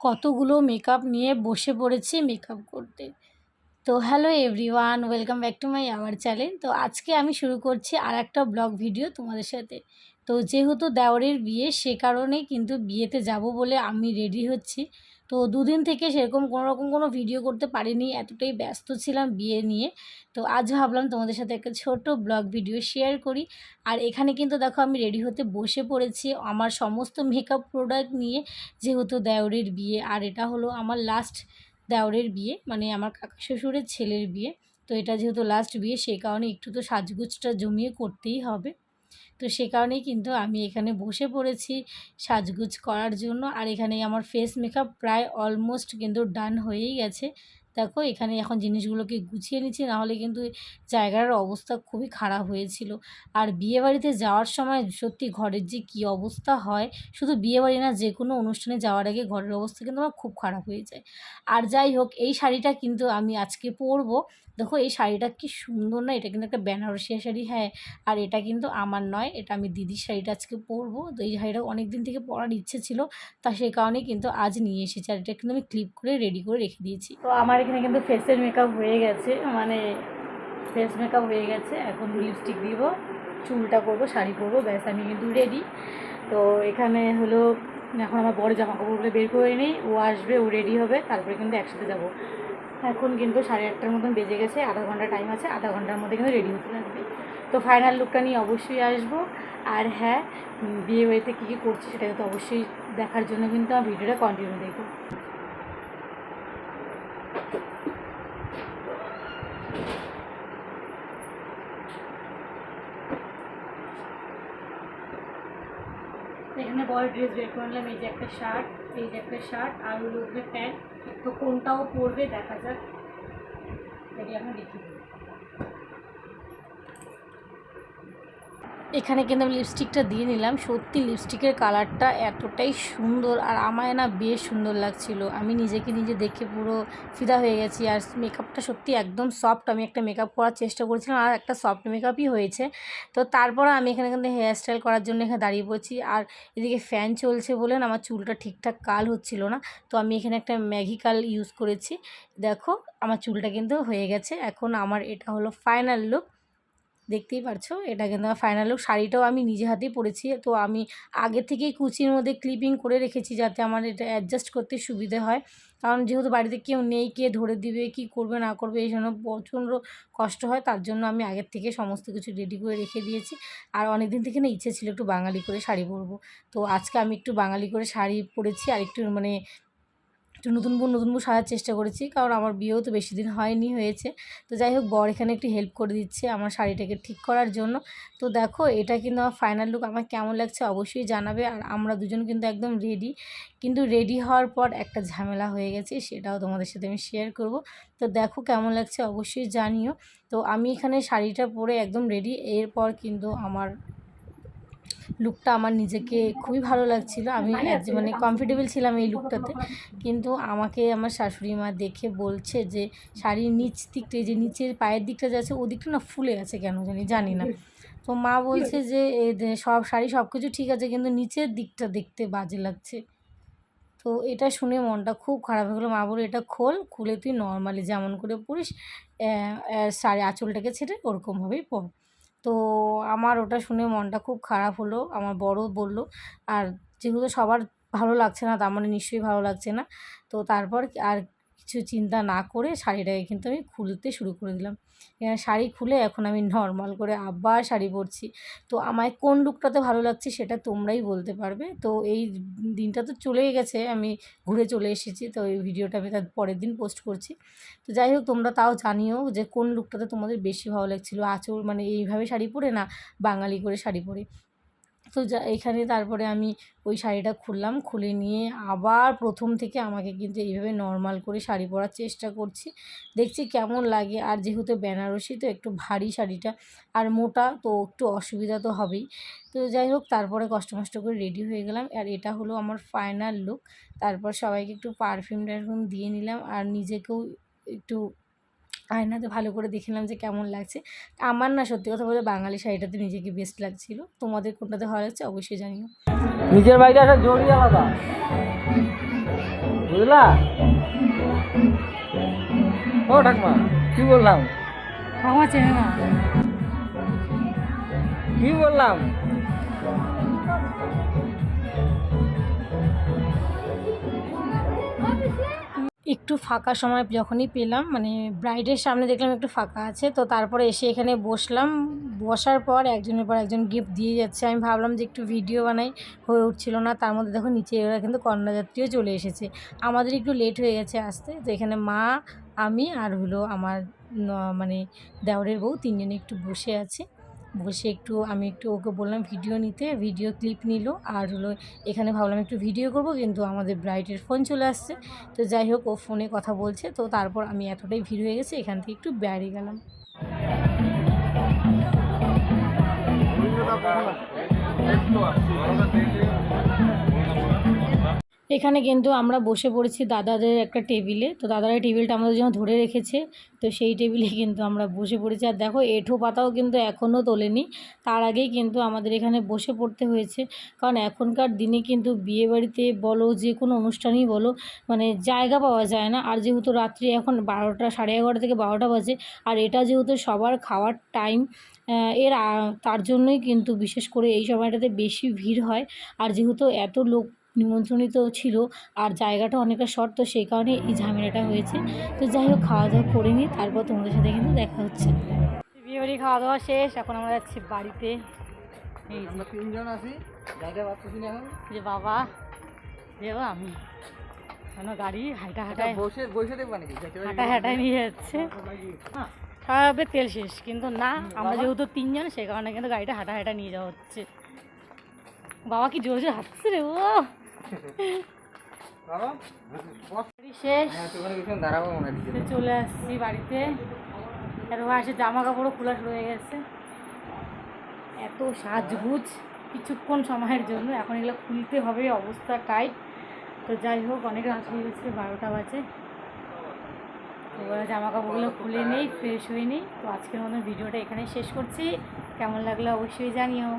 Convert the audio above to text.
কতগুলো মেকআপ নিয়ে বসে পড়েছি মেকআপ করতে। তো hello everyone welcome back to my our channel তো আজকে আমি শুরু করছি আর একটা ব্লগ ভিডিও তোমাদের সাথে। তো যেহেতু দেওরের বিয়ে, সে কারণেই কিন্তু বিয়েতে যাব বলে আমি রেডি হচ্ছি। তো দুদিন থেকে সেরকম কোনো রকম কোনো ভিডিও করতে পারিনি, এতটাই ব্যস্ত ছিলাম বিয়ে নিয়ে। তো আজ ভাবলাম তোমাদের সাথে একটা ছোট ব্লগ ভিডিও শেয়ার করি। আর এখানে কিন্তু দেখো আমি রেডি হতে বসে পড়েছি আমার সমস্ত মেকআপ প্রোডাক্ট নিয়ে, যেহেতু দেওরের বিয়ে। আর এটা হলো আমার লাস্ট দেওরের বিয়ে মানে আমার কাকা শ্বশুরের ছেলের বিয়ে। তো এটা যেহেতু লাস্ট বিয়ে সেই কারণে একটু তো সাজগুজটা জমিয়ে করতেই হবে। তো সে কারণেই কিন্তু আমি এখানে বসে পড়েছি সাজগুজ করার জন্য। আর এখানে আমার ফেস মেকআপ প্রায় অলমোস্ট কিন্তু ডান হয়েই গেছে। দেখো, এখানে এখন জিনিসগুলোকে গুছিয়ে নিচ্ছি নাহলে কিন্তু জায়গার অবস্থা খুবই খারাপ হয়েছিল। আর বিয়েবাড়িতে যাওয়ার সময় সত্যি ঘরের যে কী অবস্থা হয়, শুধু বিয়েবাড়ি না যে কোনো অনুষ্ঠানে যাওয়ার আগে ঘরের অবস্থা কিন্তু আমার খুব খারাপ হয়ে যায়। আর যাই হোক, এই শাড়িটা কিন্তু আমি আজকে পরবো। দেখো এই শাড়িটা কি সুন্দর না, এটা কিন্তু একটা বেনারসিয়া শাড়ি হ্যাঁ আর এটা কিন্তু আমার নয়, এটা আমি দিদির শাড়িটা আজকে পরবো, তো এই শাড়িটা অনেক দিন থেকে পরার ইচ্ছে ছিল, তা সেই কারণেই কিন্তু আজ নিয়ে এসেছি, আর এটা কিন্তু আমি ক্লিপ করে রেডি করে রেখে দিয়েছি। তো আমার এখানে কিন্তু ফেসের মেকআপ হয়ে গেছে মানে ফেস মেকআপ হয়ে গেছে, এখন লিপস্টিক দিব, চুলটা করব, শাড়ি পরবো ব্যাস, আমি কিন্তু রেডি তো এখানে হলো, এখন আমার বড় জামা কাপড়গুলো বের করে নিই, ও আসবে, ও রেডি হবে, তারপরে কিন্তু একসাথে যাব। এখন কিন্তু সাড়ে আটটার মতন বেজে গেছে, আধা ঘণ্টা টাইম আছে, আধা ঘণ্টার মধ্যে কিন্তু রেডি হতে লাগবে। তো ফাইনাল লুকটা নিয়ে অবশ্যই আসব। আর হ্যাঁ বিয়ে বাড়িতে কী কী করছি সেটা কিন্তু অবশ্যই দেখার জন্য কিন্তু আমার ভিডিওটা কন্টিনিউ দেখব এখানে বড় ড্রেস বের করে নিলাম, এই যে একটা শার্ট এই যে একটা শার্ট আর ওর উপরে প্যান্ট তো কোনটাও পরবে দেখা যাক। এটি এখন দেখিয়ে এখানে কিন্তু আমি লিপস্টিকটা দিয়ে নিলাম। সত্যি লিপস্টিকের কালারটা এতটাই সুন্দর আর আমায় না বেশ সুন্দর লাগছিল। আমি নিজেকে নিজে দেখে পুরো ফিদা হয়ে গেছি আর মেকআপটা সত্যি একদম সফট আমি একটা মেকআপ করার চেষ্টা করেছিলাম আর একটা সফট মেকআপই হয়েছে। তো তারপর আমি এখানে কিন্তু হেয়ার স্টাইল করার জন্য এখানে দাঁড়িয়ে পড়ছি আর এদিকে ফ্যান চলছে বলে আমার চুলটা ঠিকঠাক কাল হচ্ছিল না। তো আমি এখানে একটা ম্যাগি কাল ইউজ করেছি। দেখো, আমার চুলটা কিন্তু হয়ে গেছে। এখন আমার এটা হলো ফাইনাল লুক দেখতেই পারছ? এটা কিন্তু আমার ফাইনাল লুক শাড়িটাও আমি নিজে হাতেই পরেছি। তো আমি আগে থেকেই কুচির মধ্যে ক্লিপিং করে রেখেছি যাতে আমার এটা অ্যাডজাস্ট করতে সুবিধে হয়। কারণ যেহেতু বাড়িতে কেউ নেই, কে ধরে দিবে, কি করবে, না করবে, এই জন্য প্রচণ্ড কষ্ট হয়। তার জন্য আমি আগের থেকে সমস্ত কিছু রেডি করে রেখে দিয়েছি। আর অনেক দিন থেকে না ইচ্ছে ছিল একটু বাঙালি করে শাড়ি পরবো। তো আজকে আমি একটু বাঙালি করে শাড়ি পরেছি। আর একটু মানে একটু নতুন বউ নতুন বউ সাজার চেষ্টা করেছি, কারণ আমার বিয়েও তো বেশি দিন হয়নি, হয়েছে। তো যাই হোক, বর এখানে একটু হেল্প করে দিচ্ছে আমার শাড়িটাকে ঠিক করার জন্য। তো দেখো, এটা কিন্তু আমার ফাইনাল লুক আমার কেমন লাগছে অবশ্যই জানাবে, আর আমরা দুজন কিন্তু একদম রেডি কিন্তু রেডি হওয়ার পর একটা ঝামেলা হয়ে গেছে, সেটাও তোমাদের সাথে আমি শেয়ার করব। তো দেখো, কেমন লাগছে অবশ্যই জানিও। তো আমি এখানে শাড়িটা পরে একদম রেডি এরপর কিন্তু আমার লুকটা আমার নিজেকে খুবই ভালো লাগছিল। আমি মানে কমফর্টেবল ছিলাম এই লুকটাতে কিন্তু আমাকে আমার শাশুড়ি মা দেখে বলছে যে শাড়ির নিচ দিকটা যে নিচের পায়ের দিকটা যাচ্ছে ওদিকটা না ফুলে আছে কেন জানি জানি না। তো মা বলছে যে সব শাড়ি সব কিছু ঠিক আছে কিন্তু নিচের দিকটা দেখতে বাজে লাগছে। তো এটা শুনে মনটা খুব খারাপ হয়ে গেলো। মা বলে এটা খোল খুলে তুই নর্মালি যেমন করে পড়িস শাড়ি আঁচলটাকে ছেড়ে ওরকমভাবেই পর তো আমার ওটা শুনে মনটা খুব খারাপ হলো। আমার বড় বলল, আর যেহেতু সবার ভালো লাগছে না, তার মানে নিশ্চয়ই ভালো লাগছে না। তো তারপর আর কিছু চিন্তা না করে শাড়িটাকে কিন্তু আমি খুলতে শুরু করে দিলাম। শাড়ি খুলে এখন আমি নর্মাল করে আবার শাড়ি পরছি। তো আমায় কোন লুকটাতে ভালো লাগছে সেটা তোমরাই বলতে পারবে। তো এই দিনটা তো চলেই গেছে, আমি ঘুরে চলে এসেছি। তো এই ভিডিওটা আমি তার পরের দিন পোস্ট করছি। তো যাই হোক, তোমরা তাও জানিও যে কোন লুকটাতে তোমাদের বেশি ভালো লাগছিল। আচর মানে এইভাবে শাড়ি পরে না, বাঙালি করে শাড়ি পরে। তো যা, এখানে তারপরে আমি ওই শাড়িটা খুললাম, খুলে নিয়ে আবার প্রথম থেকে আমাকে কিন্তু এইভাবে নর্মাল করে শাড়ি পরার চেষ্টা করছি। দেখছি কেমন লাগে, আর যেহেতু বেনারসি, তো একটু ভারী শাড়িটা, আর মোটা, তো একটু অসুবিধা তো হবেই। তো যাই হোক, তারপরে কষ্ট মষ্ট করে রেডি হয়ে গেলাম, আর এটা হলো আমার ফাইনাল লুক তারপর সবাইকে একটু পারফিউম টারফিউম দিয়ে নিলাম, আর নিজেকেও একটু আয়নাতে ভালো করে দেখে নিলাম যে কেমন লাগছে। আমার না সত্যি কথা বলে বাঙালি শাড়িটাতে নিজেকে বেস্ট লাগছিল। তোমাদের কোনটাতে ভালো লাগছে অবশ্যই জানিও। নিজের বাড়িতে একটা জড়ি আলাদা। বুঝলা? ও ঠাকমা কি বললাম? ঠাকুমা চেনে না কি বললাম? একটু ফাঁকা সময় যখনই পেলাম মানে ব্রাইডের সামনে দেখলাম একটু ফাঁকা আছে, তো তারপরে এসে এখানে বসলাম। বসার পর একজনের পর একজন গিফট দিয়ে যাচ্ছে। আমি ভাবলাম যে একটু ভিডিও বানাই, হয়ে উঠছিল না। তার মধ্যে দেখো নিচে এরা কিন্তু কন্যাযাত্রীও চলে এসেছে। আমাদের একটু লেট হয়ে গেছে আসতে, তো এখানে মা, আমি আর হলো আমার মানে দেওরের বউ তিনজনে একটু বসে আছে। বসে একটু, আমি একটু ওকে বললাম ভিডিও নিতে ভিডিও ক্লিপ নিল। আর হলো, এখানে ভাবলাম একটু ভিডিও করব, কিন্তু আমাদের ব্রাইটের ফোন চলে আসছে। তো যাই হোক, ও ফোনে কথা বলছে। তো তারপর আমি এতটাই ভিড় হয়ে গেছে, এখান থেকে একটু বেরিয়ে গেলাম। এখানে কিন্তু আমরা বসে পড়েছি দাদাদের একটা টেবিলে। তো দাদারা টেবিলটা আমাদের জন্য ধরে রেখেছে। তো সেই টেবিলে কিন্তু আমরা বসে পড়েছি। আর দেখো, এঁঠো পাতাও কিন্তু এখনও তোলেনি। তার আগেই কিন্তু আমাদের এখানে বসে পড়তে হয়েছে। কারণ এখনকার দিনে কিন্তু বিয়ে বাড়িতে বলো, যে কোনো অনুষ্ঠানই বলো মানে জায়গা পাওয়া যায় না। আর যেহেতু রাত্রি এখন বারোটা, সাড়ে এগারোটা থেকে বারোটা বাজে, আর এটা যেহেতু সবার খাওয়ার টাইম এর তার জন্যই কিন্তু বিশেষ করে এই সময়টাতে বেশি ভিড় হয়। আর যেহেতু এত লোক নিমন্ত্রণিত ছিল আর জায়গাটা অনেকটা শর্ট তো সেই কারণে এই ঝামেলাটা হয়েছে। তো যাই হোক খাওয়া দাওয়া করে নিই তারপর তোমাদের সাথে কিন্তু দেখা হচ্ছে। বিয়েবাড়ি খাওয়া দাওয়া শেষ এখন আমরা যাচ্ছি বাড়িতে। আমরা তিনজন আছি না এখন। যে বাবা দেবো আমি। কেন গাড়ি হাঁটা হাঁটায় বসে বসে দেখবা নাকি? হাঁটা হাঁটায় নিয়ে যাচ্ছে। খারাপের তেল শেষ কিন্তু না আমরা যেহেতু তিনজন সেই কারণে কিন্তু গাড়িটা হাঁটা হাঁটা নিয়ে যাওয়া হচ্ছে। বাবা কি জোরে জোরে হাঁটছে রে ও! শেষ হ্যাঁ চলে আসছি বাড়িতে। আর আসে জামা কাপড়ও খোলা শুরু হয়ে গেছে। এত সাজগুজ কিছুক্ষণ সময়ের জন্য। এখন এগুলো খুলতে হবে অবস্থা টাইট তো যাই হোক অনেক রাত হয়ে গেছে বারোটা বাজে। তো জামা কাপড়গুলো খুলে নেই ফ্রেশ হয়ে নিই তো আজকের মতন ভিডিওটা এখানে শেষ করছি। কেমন লাগল অবশ্যই জানিও।